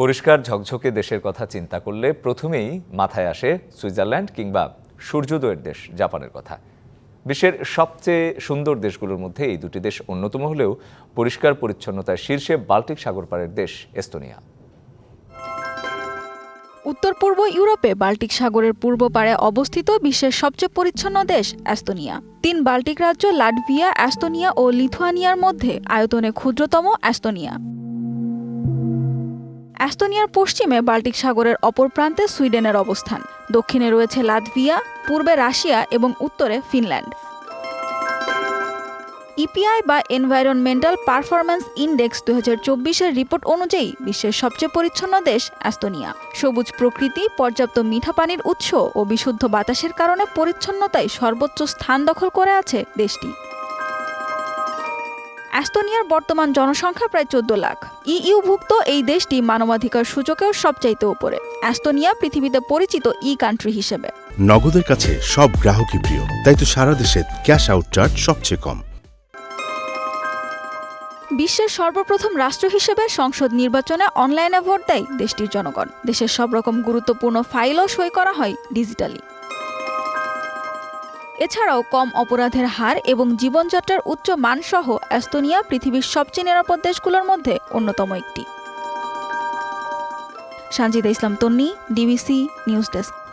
পরিষ্কার ঝকঝকে দেশের কথা চিন্তা করলে প্রথমেই মাথায় আসে সুইজারল্যান্ড কিংবা সূর্যোদয়ের দেশ জাপানের কথা। বিশ্বের সবচেয়ে সুন্দর দেশগুলোর মধ্যে এই দুটি দেশ অন্যতম হলেও পরিষ্কার পরিচ্ছন্নতার শীর্ষে বাল্টিক সাগর পাড়ের দেশ এস্তোনিয়া। উত্তর পূর্ব ইউরোপে বাল্টিক সাগরের পূর্ব পাড়ে অবস্থিত বিশ্বের সবচেয়ে পরিচ্ছন্ন দেশ অ্যাস্তোনিয়া তিন বাল্টিক রাজ্য, লাটভিয়া অ্যাস্তোনিয়া ও লিথুয়ানিয়ার মধ্যে আয়তনে ক্ষুদ্রতম অ্যাস্তোনিয়া অ্যাস্তোনিয়ার পশ্চিমে বাল্টিক সাগরের অপর প্রান্তে সুইডেনের অবস্থান। দক্ষিণে রয়েছে লাতভিয়া পূর্বে রাশিয়া এবং উত্তরে ফিনল্যান্ড। ইপিআই বা এনভায়রনমেন্টাল পারফরম্যান্স ইন্ডেক্স দু হাজার চব্বিশের রিপোর্ট অনুযায়ী বিশ্বের সবচেয়ে পরিচ্ছন্ন দেশ অ্যাস্তোনিয়া সবুজ প্রকৃতি, পর্যাপ্ত মিঠা পানির উৎস ও বিশুদ্ধ বাতাসের কারণে পরিচ্ছন্নতায় সর্বোচ্চ স্থান দখল করে আছে দেশটি। অ্যাস্তোনিয়ার বর্তমান জনসংখ্যা প্রায় চোদ্দ লাখ। ইইউভুক্ত এই দেশটি মানবাধিকার সূচকেও সবচাইতে উপরে। অ্যাস্তোনিয়া পৃথিবীতে পরিচিত ই কান্ট্রি হিসেবে। নগদের কাছে সব গ্রাহকই প্রিয় তাই তো সারা দেশে ক্যাশ আউট চার্জ সবচেয়ে কম। বিশ্বের সর্বপ্রথম রাষ্ট্র হিসেবে সংসদ নির্বাচনে অনলাইনে ভোট দেয় দেশটির জনগণ। দেশের সব রকম গুরুত্বপূর্ণ ফাইলও সই করা হয় ডিজিটালি। এছাড়াও কম অপরাধের হার এবং জীবনযাত্রার উচ্চ মানসহ এস্তোনিয়া পৃথিবীর সবচেয়ে নিরাপদ দেশগুলোর মধ্যে অন্যতম একটি। Sanjida Islam, Tonni, DBC news desk.